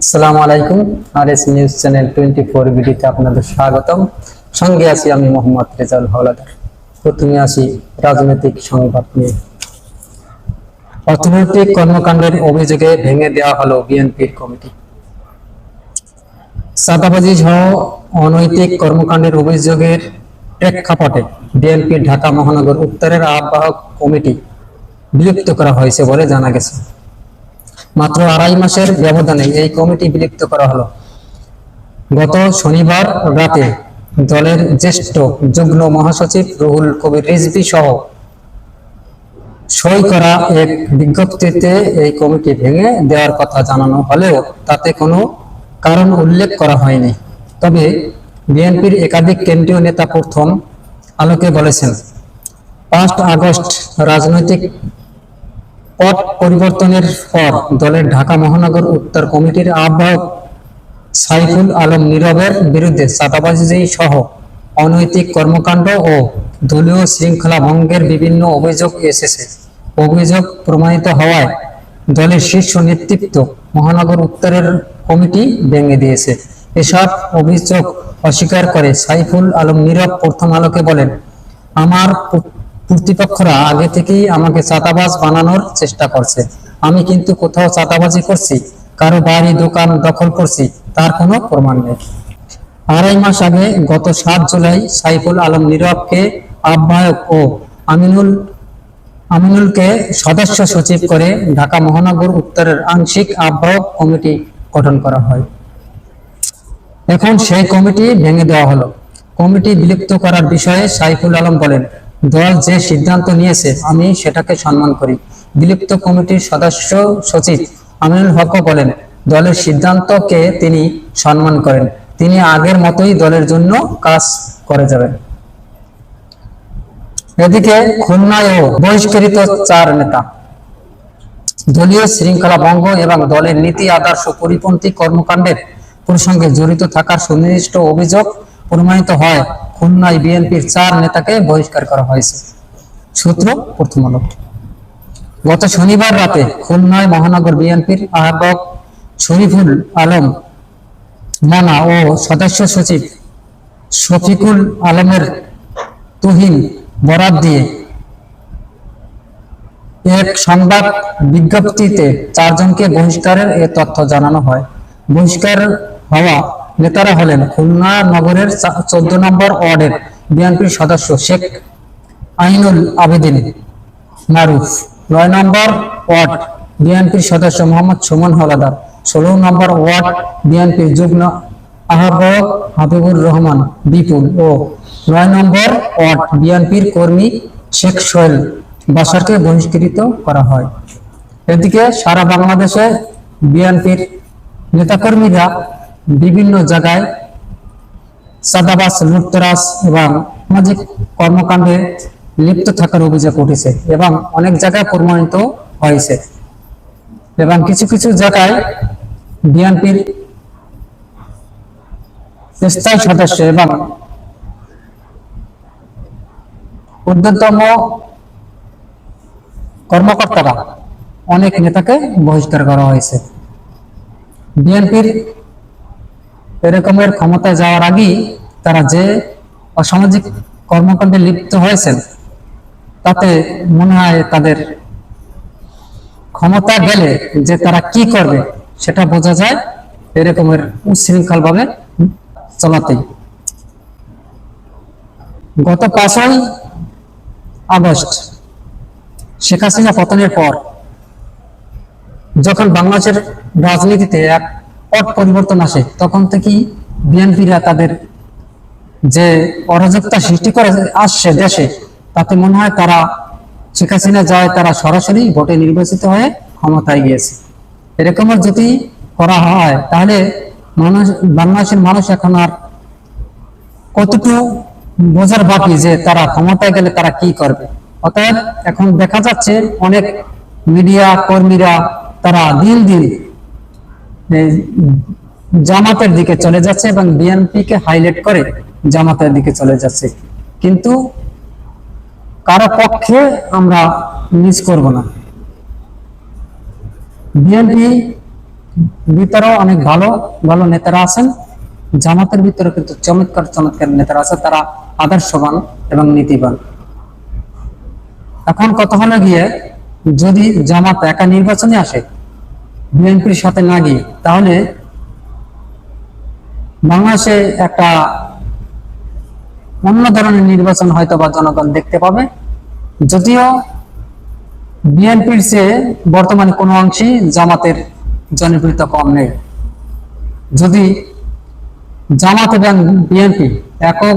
আসসালামু আলাইকুম আর নিউজ চ্যানেল টোয়েন্টি ফোর ভিডিওতে আপনাদের স্বাগতম। সঙ্গে আছি আমি মোহাম্মদ প্রথমে আসি রাজনৈতিক সংবাদ নিয়ে। অর্থনৈতিক কর্মকাণ্ডের অভিযোগে ভেঙে দেওয়া হলো বিএনপির কমিটি। সাদাবাজি সহ অনৈতিক কর্মকাণ্ডের অভিযোগের প্রেক্ষাপটে বিএনপির ঢাকা মহানগর উত্তরের আহ্বায়ক কমিটি বিলুপ্ত করা হয়েছে বলে জানা গেছে। মাত্র আড়াই মাসের ব্যবধানে এই কমিটি বিলুপ্ত করা হলো। গত শনিবার রাতে দলের জ্যেষ্ঠ যুগ্ম মহাসচিব রুহুল কবির রিজভি সহ সই করা এক বিজ্ঞপ্তিতে এই কমিটি ভেঙে দেওয়ার কথা জানানো হলেও তাতে কোনো কারণ উল্লেখ করা হয়নি। তবে বিএনপির একাধিক কেন্দ্রীয় নেতা প্রথম আলোকে বলেছেন, পাঁচ আগস্ট রাজনৈতিক পট পরিবর্তনের পর দলের ঢাকা মহানগর উত্তর কমিটির আহ্বায়ক সাইফুল আলম নীরবের বিরুদ্ধে চাঁদাবাজি সহ অনৈতিক কর্মকাণ্ড ও দলীয় শৃঙ্খলা ভঙ্গের বিভিন্ন অভিযোগ এসেছে। অভিযোগ প্রমাণিত হওয়ায় দলের শীর্ষ নেতৃত্ব মহানগর উত্তরের কমিটি ভেঙে দিয়েছে। এসব অভিযোগ অস্বীকার করে সাইফুল আলম নীরব প্রথম আলোকে বলেন, আমার প্রতিপক্ষরা আগে থেকেই আমাকে চাঁদাবাজ বানানোর চেষ্টা করছে। আমি কিন্তু কোথাও চাঁদাবাজি করছি, কারও বাড়ি, দোকান দখল করছি, তার কোনো প্রমাণ নেই। আড়াই মাস আগে গত সাত জুলাই সাইফুল আলম নীরবকে আহ্বায়ক ও আমিনুল আমিনুলকে সদস্য সচিব করে ঢাকা মহানগর উত্তরের আংশিক আহ্বায়ক কমিটি গঠন করা হয়। এখন সেই কমিটি ভেঙে দেওয়া হলো। কমিটি বিলুপ্ত করার বিষয়ে সাইফুল আলম বলেন দল যে সিদ্ধান্ত নিয়েছে, আমি সেটাকে সম্মান করি। বিলুপ্ত কমিটির সদস্য সচিব আমিনুল হকও বলেন, দলের সিদ্ধান্তকে তিনি সম্মান করেন। তিনি আগের মতোই দলের জন্য কাজ করে যাবেন। এদিকে খুলনায়ও বহিষ্কৃত চার নেতা। দলীয় শৃঙ্খলা ভঙ্গ এবং দলের নীতি, আদর্শ, পরিপন্থী কর্মকাণ্ডের প্রসঙ্গে জড়িত থাকার সুনির্দিষ্ট অভিযোগ প্রমাণিত হয়। খুলনায় বিএনপির চার নেতাকে বহিষ্কার করা হয়েছে। সূত্র প্রথম আলো গত শনিবার রাতে খুলনায় মহানগর বিএনপির আহ্বায়ক শরীফুল আলম মানা ও সদস্য সচিব শফিকুল আলমের তুহিন বরাদ দিয়ে এক সংবাদ বিজ্ঞপ্তিতে চারজনকে বহিষ্কারের এ তথ্য জানানো হয়। বহিষ্কার হওয়া নেতারা হলেন খুলনা নগরের চোদ্দ নম্বর ওয়ার্ডের বিএনপির সদস্য শেখ আইনুল আবেদিন মারুফ। নয় নম্বর ওয়ার্ড বিএনপির সদস্য মোহাম্মদ সুমন হলাদার। ষোলো নম্বর ওয়ার্ড বিএনপির যুগ্ম আহ্বায়ক হাবিবুর রহমান বিপুল ও নয় নম্বর ওয়ার্ড বিএনপির কর্মী শেখ সোহেল বাসারকে বহিষ্কৃত করা হয়। এদিকে সারা বাংলাদেশে বিএনপির নেতাকর্মীরা বিভিন্ন জায়গায় সাদাবাস লুটতরাজ এবং সামাজিক কর্মকাণ্ডে লিপ্ত থাকার অভিযোগ উঠেছে এবং অনেক জায়গায় প্রমাণিত হয়েছে এবং কিছু কিছু জায়গায় বিএনপির স্থায়ী সদস্য এবং ঊর্ধ্বতম কর্মকর্তারা অনেক নেতাকে বহিষ্কার করা হয়েছে। বিএনপির এরকমের ক্ষমতায় যাওয়ার আগেই তারা যে অসামাজিক কর্মকাণ্ডে লিপ্ত হয়েছেন, তাতে মনে হয় তাদের ক্ষমতা গেলে যে তারা কি করবে সেটা বোঝা যায় এরকমের উচ্ছৃঙ্খল ভাবে চলাতেই গত পাঁচই আগস্ট শেখ হাসিনা পতনের পর, যখন বাংলাদেশের রাজনীতিতে এক পট পরিবর্তন আসে, তখন থেকেই বিএনপিরা তাদের যে অরাজকতা সৃষ্টি করে আসছে দেশে, তাতে মনে হয় তারা শেখ হাসিনা যায়, তারা সরাসরি ভোটে নির্বাচিত হয়ে ক্ষমতায় গিয়েছে। এরকমের যদি করা হয়, তাহলে মানুষ, বাংলাদেশের মানুষ এখন আর কতটুকু বোঝার বাকি যে তারা ক্ষমতায় গেলে তারা কি করবে? অতএব এখন দেখা যাচ্ছে অনেক মিডিয়া কর্মীরা তারা দিন দিন জামাতের দিকে চলে যাচ্ছে এবং বিএনপি কে হাইলাইট করে জামাতের দিকে চলে যাচ্ছে। কিন্তু কারও পক্ষে আমরা মিস করব না। বিএনপি ভিতরেও অনেক ভালো ভালো নেতারা আছেন। জামাতের ভিতরে কিন্তু চমৎকার চমৎকার নেতারা আছে। তারা আদর্শবান এবং নীতিবান। এখন কথা হলো গিয়ে যদি জামাত একা নির্বাচনে আসে বিএনপির সাথে না গিয়ে, তাহলে বাংলাদেশে একটা অন্য ধরনের নির্বাচন হয়তো বা জনগণ দেখতে পাবে। যদিও বিএনপির চেয়ে বর্তমানে কোনো অংশেই জামাতের জনপ্রিয়তা কম নেই। যদি জামাত এবং বিএনপি একক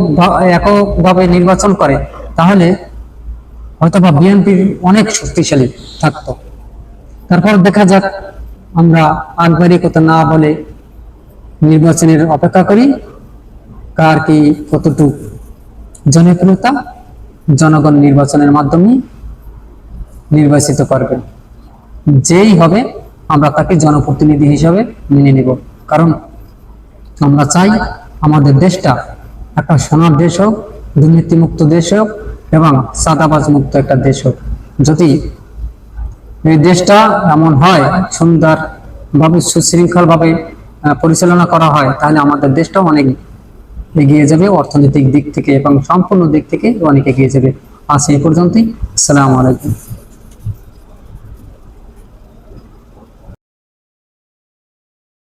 এককভাবে নির্বাচন করে, তাহলে হয়তোবা বিএনপির অনেক শক্তিশালী থাকতো। তারপর দেখা যাক আমরা কথা না বলে নির্বাচনের অপেক্ষা করি, কার কি কতটুকু জনপ্রিয়তা জনগণ নির্বাচনের মাধ্যমে নির্বাচিত করবেন যেই হবে, আমরা তাকে জনপ্রতিনিধি হিসাবে মেনে নিব। কারণ আমরা চাই আমাদের দেশটা একটা সোনার দেশ হোক, দুর্নীতিমুক্ত দেশ হোক এবং সাদাবাজ মুক্ত একটা দেশ হোক। যদি এই দেশটা এমন হয়, সুন্দর ভাবে সুশৃঙ্খল ভাবে পরিচালনা করা হয়, তাহলে আমাদের দেশটা অনেক এগিয়ে যাবে, অর্থনৈতিক দিক থেকে এবং সম্পূর্ণ দিক থেকে অনেক এগিয়ে যাবে। আজ এই পর্যন্তই। আসসালামু আলাইকুম।